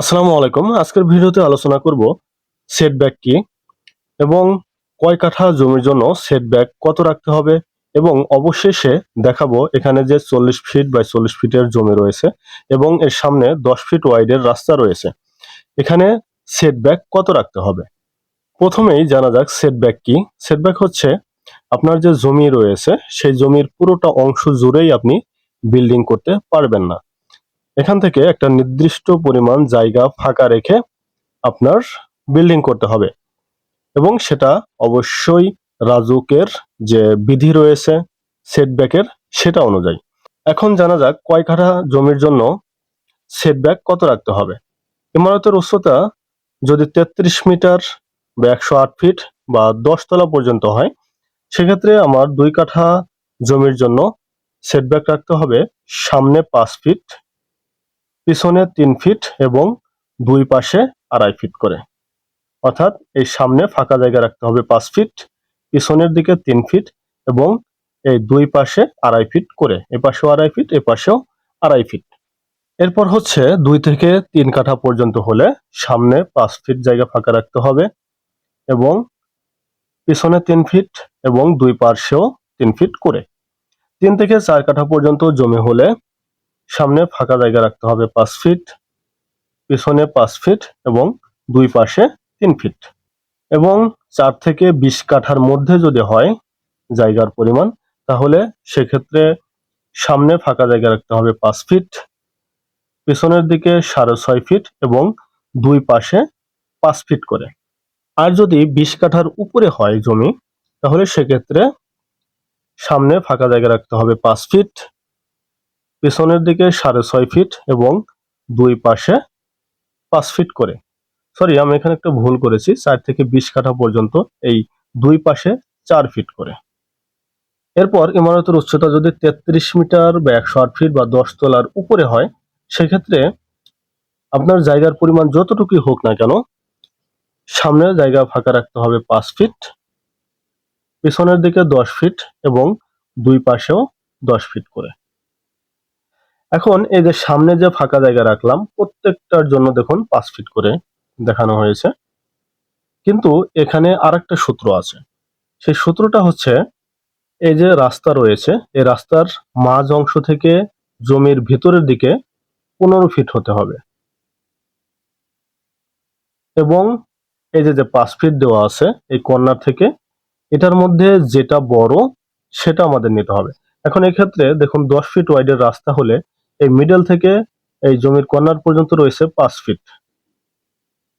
আসসালামু আলাইকুম। আজকের ভিডিওতে আলোচনা করব সেটব্যাক কি এবং কয় কাঠা জমির জন্য সেটব্যাক কত রাখতে হবে এবং অবশেষে দেখাবো এখানে যে চল্লিশ ফিট বাই চল্লিশ ফিটের জমি রয়েছে এবং এর সামনে দশ ফিট ওয়াইডের রাস্তা রয়েছে। এখানে সেটব্যাক কত রাখতে হবে? প্রথমেই জানা যাক সেটব্যাক কি। সেটব্যাক হচ্ছে আপনার যে জমি রয়েছে, সেই জমির পুরোটা অংশ জুড়েই আপনি বিল্ডিং করতে পারবেন না। এখান থেকে একটা নির্দিষ্ট পরিমাণ জায়গা ফাঁকা রেখে আপনার বিল্ডিং করতে হবে। এবং সেটা অবশ্যই রাজুকের যে বিধি রয়েছে সেটব্যাকের সেটা অনুযায়ী। এখন জানা যাক কয় কাঠা জমির জন্য সেটব্যাক কত রাখতে হবে। ইমারতের উচ্চতা যদি তেত্রিশ মিটার বা একশো আট ফিট বা দশ তলা পর্যন্ত হয়, সেক্ষেত্রে আমার দুই কাঠা জমির জন্য সেটব্যাক রাখতে হবে সামনে পাঁচ ফিট পিছনে তিন ফিট এবং দুই পাশে আড়াই ফিট করে। অর্থাৎ এই সামনে ফাঁকা জায়গা রাখতে হবে পাঁচ ফিট পিছনের দিকে তিন ফিট এবং এই দুই পাশে আড়াই ফিট করে। এ পাশেও আড়াই ফিট এ পাশেও আড়াই ফিট এরপর হচ্ছে দুই থেকে তিন কাঠা পর্যন্ত হলে সামনে পাঁচ ফিট জায়গা ফাঁকা রাখতে হবে এবং পিছনে তিন ফিট এবং দুই পাশেও তিন ফিট করে। তিন থেকে চার কাঠা পর্যন্ত জমি হলে সামনে ফাঁকা জায়গা রাখতে হবে পাঁচ ফিট পিছনে পাঁচ ফিট এবং দুই পাশে তিন ফিট এবং চার থেকে বিশ কাঠার মধ্যে যদি হয় জায়গার পরিমাণ, তাহলে সেক্ষেত্রে সামনে ফাঁকা জায়গা রাখতে হবে পাঁচ ফিট পিছনের দিকে সাড়ে ছয় ফিট এবং দুই পাশে পাঁচ ফিট করে। আর যদি বিশ কাঠার উপরে হয় জমি, তাহলে সেক্ষেত্রে সামনে ফাঁকা জায়গা রাখতে হবে পাঁচ ফিট পেছনের দিকে সাড়ে ছয় ফিট এবং দুই পাশে পাঁচ ফিট করে। সরি আমি এখানে একটা ভুল করেছি। চার থেকে বিশ কাঠা পর্যন্ত এই দুই পাশে চার ফিট করে। এরপর ইমারতের উচ্চতা যদি তেত্রিশ মিটার বা একশো আট ফিট বা দশ তলার উপরে হয়, সেক্ষেত্রে আপনার জায়গার পরিমাণ যতটুকুই হোক না কেন, সামনে জায়গা ফাঁকা রাখতে হবে পাঁচ ফিট পিছনের দিকে দশ ফিট এবং দুই পাশেও দশ ফিট করে। এখন এই যে সামনে যে ফাঁকা জায়গা রাখলাম, প্রত্যেকটার জন্য দেখুন পাঁচ ফিট করে দেখানো হয়েছে। কিন্তু এখানে আরেকটা সূত্র আছে। সেই সূত্রটা হচ্ছে, এই যে রাস্তা রয়েছে, এই রাস্তার মাঝ অংশ থেকে জমির ভিতরের দিকে পনেরো ফিট হতে হবে। এবং এই যে যে পাঁচ ফিট দেওয়া আছে, এই কর্নার থেকে, এটার মধ্যে যেটা বড়, সেটা আমাদের নিতে হবে। এখন এক্ষেত্রে দেখুন, দশ ফিট ওয়াইডের রাস্তা হলে এই মিডল থেকে এই জমির কর্নার পর্যন্ত রয়েছে পাঁচ ফিট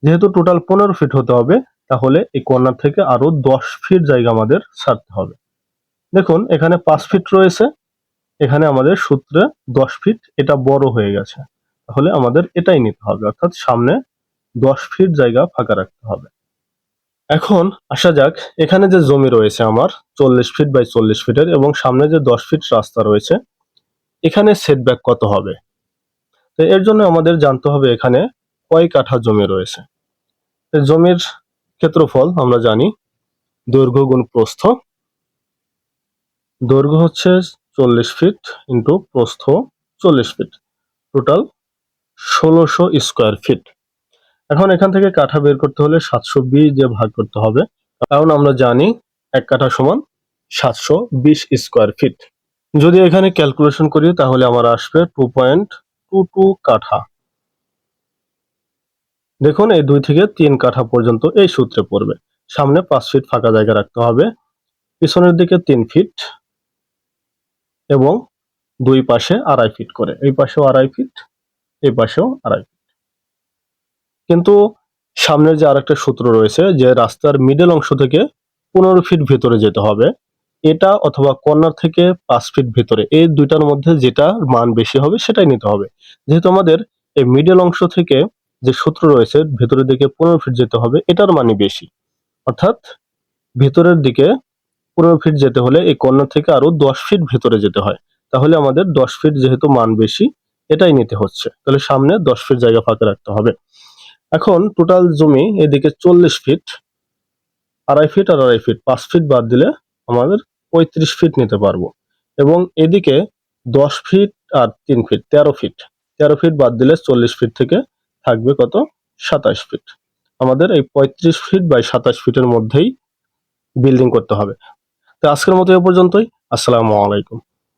যেহেতু টোটাল পনেরো ফিট হতে হবে, তাহলে এই কর্নার থেকে আরও দশ ফিট জায়গা আমাদের ছাড়তে হবে। দেখুন, এখানে পাঁচ ফিট রয়েছে, এখানে আমাদের সূত্রে দশ ফিট এটা বড় হয়ে গেছে। তাহলে আমাদের এটাই নিতে হবে, অর্থাৎ সামনে দশ ফিট জায়গা ফাঁকা রাখতে হবে। এখন আসা যাক, এখানে যে জমি রয়েছে আমার, চল্লিশ ফিট বাই চল্লিশ ফিটের এবং সামনে যে দশ ফিট রাস্তা রয়েছে এখানে সেটব্যাক কত হবে? তো এর জন্য আমাদের জানতে হবে এখানে কয় কাঠা জমি রয়েছে। জমির ক্ষেত্রফল আমরা জানি দৈর্ঘ্য গুণ প্রস্থ। দৈর্ঘ্য হচ্ছে চল্লিশ ফিট ইন্টু প্রস্থ চল্লিশ ফিট টোটাল ষোলোশো স্কোয়ার ফিট এখন এখান থেকে কাঠা বের করতে হলে সাতশো বিশ দিয়ে ভাগ করতে হবে। কারণ আমরা জানি এক কাঠা সমান সাতশো বিশ স্কোয়ার ফিট যদি এখানে ক্যালকুলেশন করি, তাহলে আমার আসবে টু পয়েন্ট টু টু কাঠা। দেখুন, এই দুই থেকে তিন কাঠা পর্যন্ত এই সূত্রে পড়বে। সামনে পাঁচ ফিট ফাঁকা জায়গা রাখতে হবে। পিছনের দিকে তিন ফিট এবং দুই পাশে আড়াই ফিট করে। এই পাশেও আড়াই ফিট এই পাশেও আড়াই ফিট কিন্তু সামনের যে আরেকটা সূত্র রয়েছে, যে রাস্তার মিডল অংশ থেকে পনেরো ফিট ভেতরে যেতে হবে এটা অথবা কর্নার থেকে পাঁচ ফিট ভেতরে, এই দুইটার মধ্যে যেটা মান বেশি হবে সেটাই নিতে হবে। যেহেতু আমাদের এই মিডল অংশ থেকে যে সূত্র রয়েছে, ভেতরের দিকে পনেরো ফিট যেতে হবে, এটার মানই বেশি। অর্থাৎ ভেতরের দিকে পনেরো ফিট যেতে হলে এই কর্নার থেকে আরও দশ ফিট ভেতরে যেতে হয়। তাহলে আমাদের দশ ফিট যেহেতু মান বেশি, এটাই নিতে হচ্ছে। তাহলে সামনে দশ ফিট জায়গা ফাঁকা রাখতে হবে। এখন টোটাল জমি এদিকে চল্লিশ ফিট আড়াই ফিট আর আড়াই ফিট পাঁচ ফিট বাদ দিলে আমাদের পঁয়ত্রিশ ফিট নিতে পারব। এবং এদিকে দশ ফিট আর তিন ফিট তেরো ফিট তেরো ফিট বাদ দিলে চল্লিশ ফিট থেকে থাকবে কত? সাতাশ ফিট আমাদের এই পঁয়ত্রিশ ফিট বাই সাতাশ ফিটের মধ্যেই বিল্ডিং করতে হবে। তো আজকের মতো এ পর্যন্তই। আসসালামু আলাইকুম।